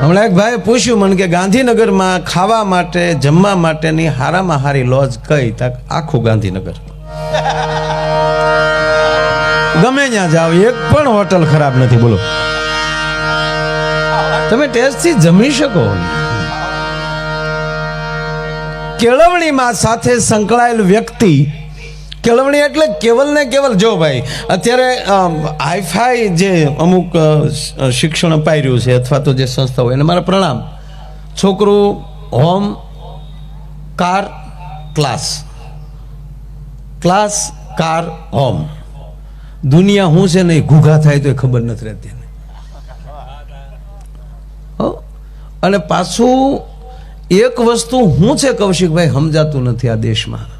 હમણાં એક ભાઈ પૂછ્યું મને કે ગાંધીનગરમાં ખાવા માટે, જમવા માટેની હારામાં હારી લોજ કઈ? તક આખું ગાંધીનગર. ગમે ત્યાં જાઓ, એક પણ હોટલ ખરાબ નથી, બોલો. તમે ટેસ્ટથી જમી શકો. કેળવણીમાં સાથે સંકળાયેલ વ્યક્તિ કેળવણી એટલે કેવલ ને કેવલ. જો ભાઈ, અત્યારે હાઈફાઈ જે અમુક શિક્ષણ અપાઈ રહ્યું છે અથવા તો જે સંસ્થા હોય, એને મારા પ્રણામ. છોકરું, home, car, class. Class, car, home. દુનિયા હું છે નહીં ઘૂઘા થાય તો એ ખબર નથી રહેતી. અને પાછું એક વસ્તુ હું છે કૌશિકભાઈ, સમજાતું નથી આ દેશમાં.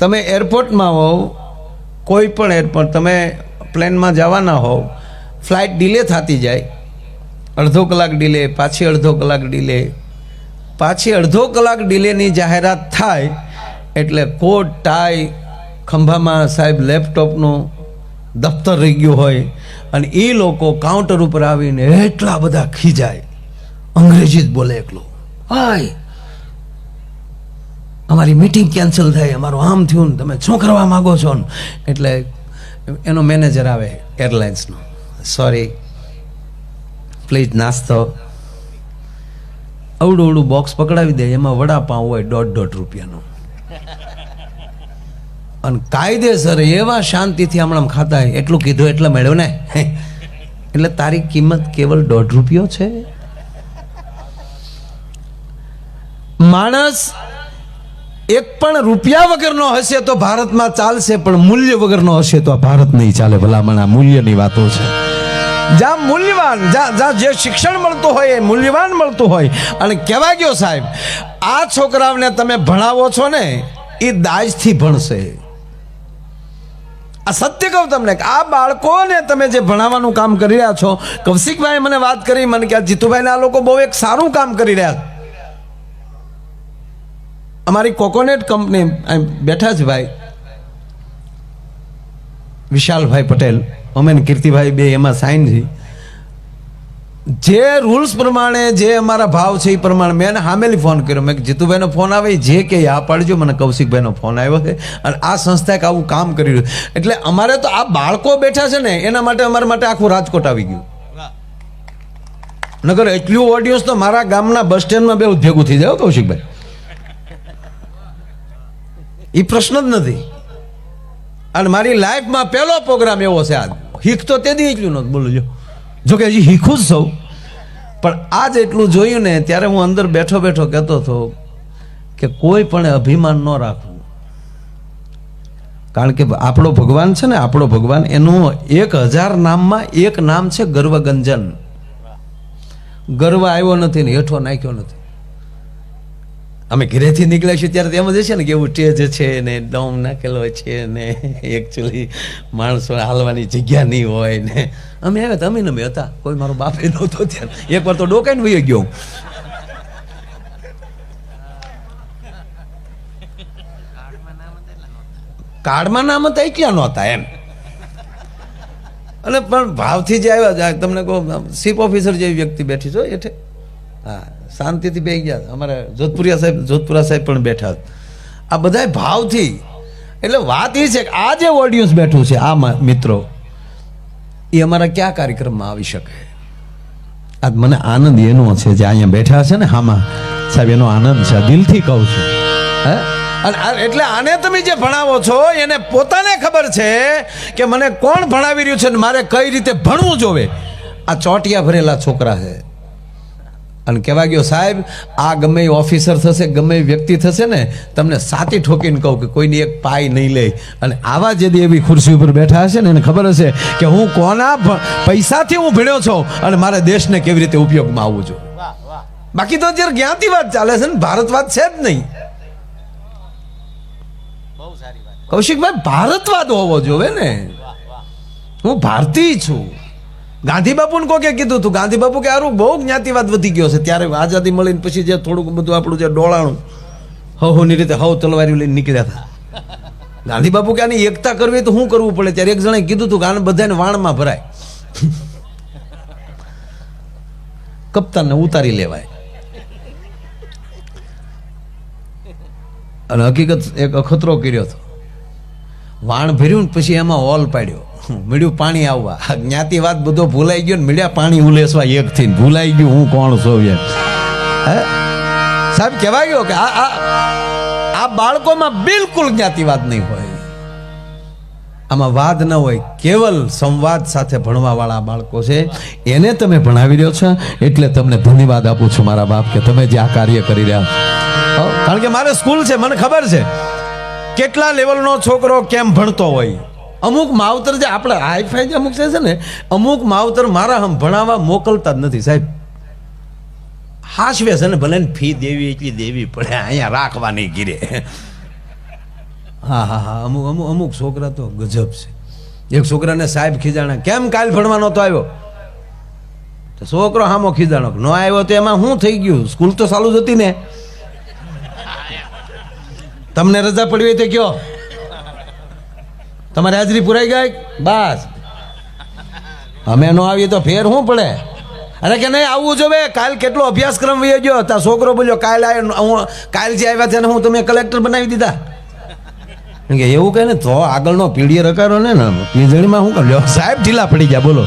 તમે એરપોર્ટમાં હોવ, કોઈ પણ એરપોર્ટ, તમે પ્લેનમાં જવાના હોવ, ફ્લાઇટ ડિલે થતી જાય, અડધો કલાક ડિલે, પાછી અડધો કલાક ડિલે, પાછી અડધો કલાક ડિલેની જાહેરાત થાય, એટલે કોટ, ટાઈ, ખંભામાં સાહેબ લેપટોપનું દફતર રહી ગયું હોય, અને એ લોકો કાઉન્ટર ઉપર આવીને એટલા બધા ખીજાય. અંગ્રેજી જ બોલે એકલો. હાય. અમારી મીટિંગ કેન્સલ થઈ, અમારું આમ થયું ને તમે શું કરવા માગો છો ને? એટલે એનો મેનેજર આવે એરલાઇન્સનો સોરી પ્લીઝ નાસ્તો. અવડું અવડું બોક્સ પકડાવી દે, એમાં વડાપાઉં હોય દોઢ દોઢ રૂપિયાનું. અને કાયદેસર એવા શાંતિથી હમણાં ખાતા એટલું કીધું એટલે મેળવ્યો ને? એટલે તારી કિંમત કેવલ દોઢ રૂપિયો છે? માણસ એક પણ રૂપિયા વગરનો હશે તો ભારતમાં ચાલશે, પણ મૂલ્ય વગરનો હશે તો આ ભારત નહીં ચાલે. ભલામણ, આ મૂલ્યની વાતો છે. જ્યાં મૂલ્યવાન, જ્યાં જે શિક્ષણ મળતું હોય, એ મૂલ્યવાન મળતું હોય. અને કહેવા ગયો સાહેબ, આ છોકરાઓને તમે ભણાવો છો ને, એ દાજથી ભણશે. આ સત્ય કહું તમને આ બાળકોને તમે જે ભણાવવાનું કામ કરી રહ્યા છો કૌશિકભાઈ મને વાત કરી, મને કે જીતુભાઈને આ લોકો બહુ એક સારું કામ કરી રહ્યા છે. અમારી કોકોનેટ કંપની બેઠા છે ભાઈ. વિશાલભાઈ પટેલ, અમે કીર્તિભાઈ બે એમાં સાઈન છે. જે રૂલ્સ પ્રમાણે, જે અમારા ભાવ છે એ પ્રમાણે મેં એને હામેલી ફોન કર્યો. મેં જીતુભાઈનો ફોન આવે, જે કે આ પાડજો. મને કૌશિકભાઈનો ફોન આવ્યો છે. અને આ સંસ્થાએ આવું કામ કરી રહ્યું એટલે અમારે તો આ બાળકો બેઠા છે ને, એના માટે અમારા માટે આખું રાજકોટ આવી ગયું. નગર એટલું ઓડિયન્સ તો મારા ગામના બસ સ્ટેન્ડમાં બે ભેગું થઈ જાય કૌશિકભાઈ. એ પ્રશ્ન જ નથી. અને મારી લાઈફમાં પહેલો પ્રોગ્રામ એવો છે આજ. હીખ તો તે દી એટલું નહોતું બોલું જો. જો હજી હીખું જ સૌ પણ આજ એટલું જોયું ને, ત્યારે હું અંદર બેઠો બેઠો કહેતો હતો કે કોઈ પણ અભિમાન ન રાખવું. કારણ કે આપણો ભગવાન છે ને, આપણો ભગવાન એનું એક હજાર નામમાં એક નામ છે ગર્વગંજન. ગર્વ આવ્યો નથી ને, હેઠો નાખ્યો નથી. અમે ઘરેથી નીકળ્યા છીએ ત્યારે એમ જ છે ને કે એવું ટેજ છે ને ડોમ નાખેલો છે ને એકચ્યુઅલી માણસો હાલવાની જગ્યા નહીં હોય ને. અમે આવ્યા તમે અમે હતા. કોઈ મારો બાપે નહોતો ત્યારે એકવાર તો ડોકાઈને વહી ગયો કાર્ડમાં નામ હતા ક્યાં નહોતા એમ. અને પણ ભાવથી જે આવ્યા તમને કહો ચીફ ઓફિસર જેવી વ્યક્તિ બેઠી છો એઠે હા. શાંતિથી બે ગયા અમારે જોધપુરિયા સાહેબ, જોધપુરા સાહેબ પણ બેઠા આ બધાય ભાવથી, એટલે વાત એ છે કે આ જે ઓડિયન્સ બેઠું છે, આ મિત્રો, એ અમારા કયા કાર્યક્રમમાં આવી શકે? આજ મને આનંદ એનો છે જે અહીંયા બેઠા છે ને, હામાં. સાહેબ, એનો આનંદ છે. દિલથી કહું છું. હે? અને આ- એટલે આને તમે જે ભણાવો છો, એને પોતાને ખબર છે કે મને કોણ ભણાવી રહ્યું છે ને મારે કઈ રીતે ભણવું જોવે? આ ચોટિયા ભરેલા છોકરા છે. અને કહેવા ગયો, સાહેબ, આ ગમે એ ઓફિસર થશે, ગમે એ વ્યક્તિ થશે ને, તમને સાતી ઠોકીને કહું કે કોઈની એક પાય નહીં લે. અને આવા જે એવી ખુરશી ઉપર બેઠા હશે ને, એને ખબર હશે કે હું કોના પૈસાથી હું ભણ્યો છું અને મારા દેશને કેવી રીતે ઉપયોગમાં આવવું છું બાકી તો અત્યારે જ્ઞાતિવાદ ચાલે છે ને, ભારતવાદ છે જ નહીં. કૌશિકભાઈ, ભારતવાદ હોવો જોવે ને. હું ભારતીય છું. ગાંધી બાપુને કોકે કીધું હતું ગાંધી બાપુ કે આરું બહુ જ્ઞાતિવાદ વધી ગયો છે. ત્યારે આઝાદી મળીને પછી જે થોડુંક બધું આપણું જે ડોળાણું હવની રીતે હવ તલવારી લઈને નીકળ્યા હતા. ગાંધી બાપુ કે આની એકતા કરવી તો શું કરવું પડે? ત્યારે એક જણે કીધું હતું કે બધાને વાણમાં ભરાય. કપ્તાનને ઉતારી લેવાય. અને હકીકત એક અખતરો કર્યો હતો. વાણ ભર્યું ને પછી એમાં હોલ પાડ્યો. મળ્યું પાણી આવવા. જ્ઞાતિવાદ બધો ભૂલાઈ ગયો ને મળ્યા પાણી ઉલેસવા એક થઈને. ભૂલાઈ ગયું, હું કોણ છું એમ. હે? સાહેબ કહેવાય ગયો કે આ આ બાળકોમાં બિલકુલ જ્ઞાતિવાદ નહીં હોય. આમાં વાદ ન હોય. કેવલ સંવાદ સાથે ભણવાવાળા બાળકો છે. એને તમે ભણાવી રહ્યો છો, એટલે તમને ધન્યવાદ આપું છું મારા બાપ કે તમે જે આ કાર્ય કરી રહ્યા કારણ કે મારે સ્કૂલ છે, મને ખબર છે. કેટલા લેવલનો છોકરો કેમ ભણતો હોય? અમુક માવતર જે આપણે હાઈફાઈ જે અમુક છે ને, અમુક માવતર મારા હમ ભણાવવા મોકલતા જ નથી. સાહેબ, હાશવે છે ને, ભલે ફી દેવી એટલી દેવી પડે, અહીંયા રાખવાની ગીરે. હા હા હા, અમુક અમુક અમુક છોકરા તો ગજબ છે. એક છોકરાને સાહેબ ખીજાણા, કેમ કાલ ભણવાનો તો આવ્યો? તો છોકરો હામો ખીજાણો, ન આવ્યો તો એમાં શું થઈ ગયું? સ્કૂલ તો ચાલુ જ હતી ને. તમને રજા પડી હોય તો કયો. તમારી હાજરી પુરાઈ ગઈ? બસ. અમે ન આવીએ તો ફેર શું પડે? અરે કે નહીં આવવું જોવે કાલ કેટલો અભ્યાસક્રમ વહી ગયો? ત્યાં છોકરો બોલ્યો, કાલ આવ્યો હું કાલ જે આવ્યા છે ને હું તમે કલેક્ટર બનાવી દીધા. કે એવું કહે ને તો આગળનો પીડીએ રકારો ને પીંજળીમાં શું કર્યો સાહેબ ઢીલા પડી ગયા, બોલો.